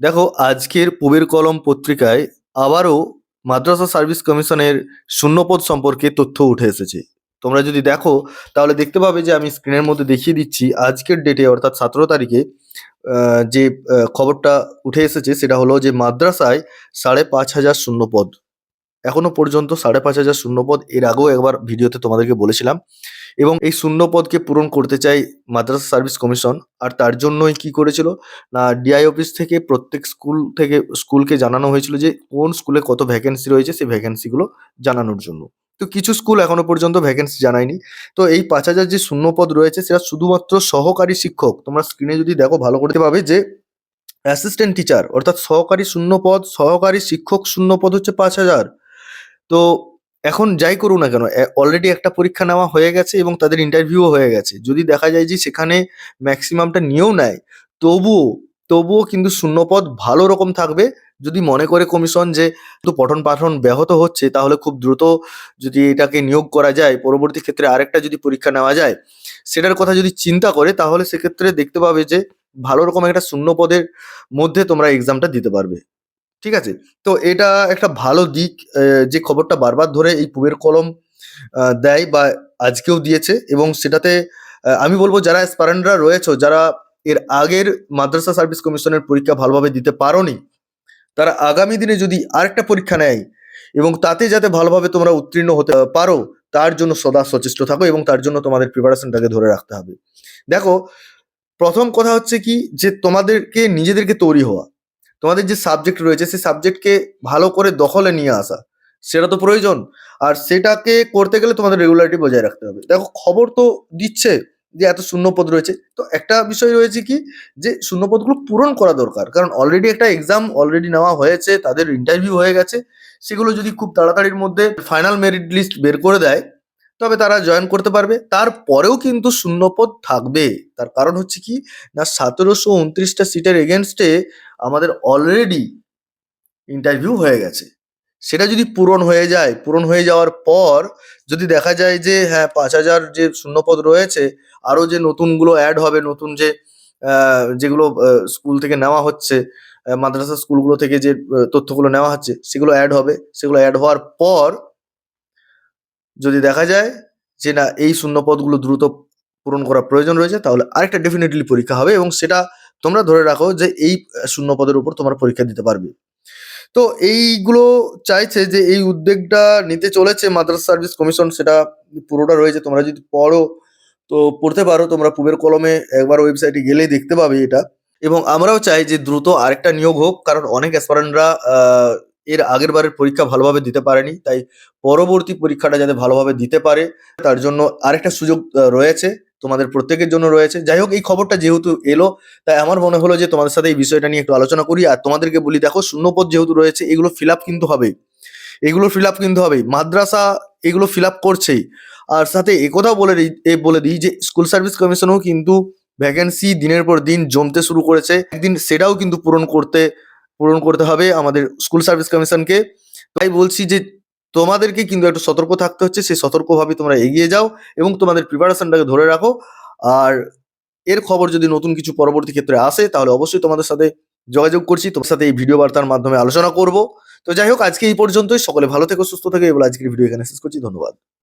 দেখো, আজকের পুবের কলম পত্রিকায় আবারও মাদ্রাসা সার্ভিস কমিশনের শূন্যপদ সম্পর্কে তথ্য উঠে এসেছে। তোমরা যদি দেখো, তাহলে দেখতে পাবে যে আমি স্ক্রিনের মধ্যে দেখিয়ে দিচ্ছি, আজকের ডেটে অর্থাৎ সতেরো তারিখে যে খবরটা উঠে এসেছে, সেটা হলো যে মাদ্রাসায় সাড়ে পাঁচ হাজার শূন্যপদ। এখনও পর্যন্ত সাড়ে পাঁচ হাজার শূন্যপদ, এর আগেও একবার ভিডিওতে তোমাদেরকে বলেছিলাম। এবং এই শূন্যপদকে পূরণ করতে চাই মাদ্রাসা সার্ভিস কমিশন, আর তার জন্যই কি করেছিল? না ডিআই অফিস থেকে প্রত্যেক স্কুল থেকে, স্কুলকে জানানো হয়েছিল যে কোন স্কুলে কত ভ্যাকেন্সি রয়েছে, সেই ভ্যাকেন্সিগুলো জানানোর জন্য। তো কিছু স্কুল এখনও পর্যন্ত ভ্যাকেন্সি জানায়নি। তো এই পাঁচ হাজার যে শূন্যপদ রয়েছে, সেটা শুধুমাত্র সহকারী শিক্ষক, তোমরা স্ক্রিনে যদি দেখো, ভালো করতে পাবে যে অ্যাসিস্ট্যান্ট টিচার অর্থাৎ সহকারী শূন্যপদ, সহকারী শিক্ষক শূন্যপদ হচ্ছে পাঁচ হাজার। তো এখন যাই করুক না কেন অলরেডি একটা পরীক্ষা নেওয়া হয়ে গেছে এবং তাদের ইন্টারভিউও হয়ে গেছে। যদি দেখা যায় যে সেখানে ম্যাক্সিমামটা নিয়েও নেয়, তবুও তবুও কিন্তু শূন্যপদ ভালো রকম থাকবে। যদি মনে করে কমিশন যে তো পঠন পাঠন ব্যাহত হচ্ছে, তাহলে খুব দ্রুত যদি এটাকে নিয়োগ করা যায়, পরবর্তী ক্ষেত্রে আরেকটা যদি পরীক্ষা নেওয়া যায়, সেটার কথা যদি চিন্তা করে, তাহলে সেক্ষেত্রে দেখতে পাবে যে ভালো রকম একটা শূন্যপদের মধ্যে তোমরা এক্সামটা দিতে পারবে। ঠিক আছে? তো এটা একটা ভালো দিক যে খবরটা বারবার ধরে এই পুবের কলম দেয় বা আজকেও দিয়েছে এবং সেটাতে আমি বলব যারা অ্যাসপারেন্টরা রয়েছে, যারা এর আগের মাদ্রাসা সার্ভিস কমিশনের পরীক্ষা ভালোভাবে দিতে পারোনি, তারা আগামী দিনে যদি আরেকটা পরীক্ষা নেয় এবং তাতে যাতে ভালোভাবে তোমরা উত্তীর্ণ হতে পারো, তার জন্য সদা সচেষ্ট থাকো এবং তার জন্য তোমাদের প্রিপারেশনটাকে ধরে রাখতে হবে। দেখো, প্রথম কথা হচ্ছে কি? যে তোমাদেরকে নিজেদেরকে তৈরি হওয়া। তোমাদের যে সাবজেক্ট রয়েছে, সেই সাবজেক্টকে ভালো করে দখলে নিয়ে আসা, সেটা তো প্রয়োজন। আর সেটাকে করতে গেলে তোমাদের রেগুলারিটি বজায় রাখতে হবে। দেখো, খবর তো দিচ্ছে যে এত শূন্যপদ রয়েছে। তো একটা বিষয় রয়েছে কি, যে শূন্যপদগুলো পূরণ করা দরকার। কারণ অলরেডি একটা এক্সাম অলরেডি নেওয়া হয়েছে, তাদের ইন্টারভিউ হয়ে গেছে। সেগুলো যদি খুব তাড়াতাড়ির মধ্যে ফাইনাল মেরিট লিস্ট বের করে দেয়, তবে তারা জয়েন করতে পারবে। তারপরেও কিন্তু শূন্যপদ থাকবে। তার কারণ হচ্ছে কি, না, সতেরোশো উনত্রিশটা সিটের এগেনস্টে আমাদের অলরেডি ইন্টারভিউ হয়ে গেছে। সেটা যদি পূরণ হয়ে যায়, পূরণ হয়ে যাওয়ার পর যদি দেখা যায় যে হ্যাঁ পাঁচ হাজার যে শূন্যপদ রয়েছে আরও যে নতুনগুলো অ্যাড হবে, নতুন যে যেগুলো স্কুল থেকে নেওয়া হচ্ছে মাদ্রাসা স্কুলগুলো থেকে যে তথ্যগুলো নেওয়া হচ্ছে, সেগুলো অ্যাড হবে। সেগুলো অ্যাড হওয়ার পর যদি দেখা যায় যে, না, এই শূন্যপদগুলো দ্রুত পূরণ করা প্রয়োজন রয়েছে, তাহলে আরেকটা ডেফিনেটলি পরীক্ষা হবে এবং সেটা তোমরা ধরে রাখো যে এই আহ, শূন্যপদের উপর তোমরা পরীক্ষা দিতে পারবে। তো এইগুলো চাইছে যে এই উদ্যোগটা নিতে চলেছে মাদ্রাসা সার্ভিস কমিশন সেটা পুরোটা রয়েছে। তোমরা যদি পড়ো তো পড়তে পারো তোমরা পুবের কলমে একবার ওয়েবসাইটে গেলেই দেখতে পাবে এটা। এবং আমরাও চাই যে দ্রুত আরেকটা নিয়োগ হোক কারণ অনেক অ্যাসপারেন্টরা এর আগের বারের পরীক্ষা ভালোভাবে দিতে পারেনি। তাই পরবর্তী পরীক্ষাটা যাতে ভালোভাবে দিতে পারে তার জন্য আরেকটা সুযোগ রয়েছে। তোমাদের প্রত্যেকের জন্য রয়েছে। যাই হোক, এই খবরটা যেহেতু এলো, তাই আমার মনে হলো যে তোমাদের সাথে এই বিষয়টা নিয়ে একটু আলোচনা করি আর তোমাদেরকে বলি, দেখো, শূন্যপদ যেহেতু রয়েছে, এগুলো ফিল আপ কিন্তু হবে। এগুলো ফিল আপ কিন্তু হবে। মাদ্রাসা এগুলো ফিল আপ করছেই। আর সাথে একথাও বলে দিই বলে দিই যে, স্কুল সার্ভিস কমিশনও কিন্তু ভ্যাকেন্সি দিনের পর দিন জমতে শুরু করেছে। একদিন সেটাও কিন্তু পূরণ করতে পূরণ করতে হবে আমাদের স্কুল সার্ভিস কমিশনকে। তাই বলছি যে তোমাদেরকে কিন্তু একটু সতর্ক থাকতে হচ্ছে, সেই সতর্কভাবে তোমরা এগিয়ে যাও এবং তোমাদের প্রিপারেশনটাকে ধরে রাখো। আর এর খবর যদি নতুন কিছু পরবর্তী ক্ষেত্রে আসে, তাহলে অবশ্যই তোমাদের সাথে যোগাযোগ করছি তোমার সাথে এই ভিডিও বার্তার মাধ্যমে আলোচনা করব। তো যাই হোক, আজকে এই পর্যন্তই। সকলে ভালো থেকে, সুস্থ থেকে। এবার আজকের ভিডিও এখানে শেষ করছি। ধন্যবাদ।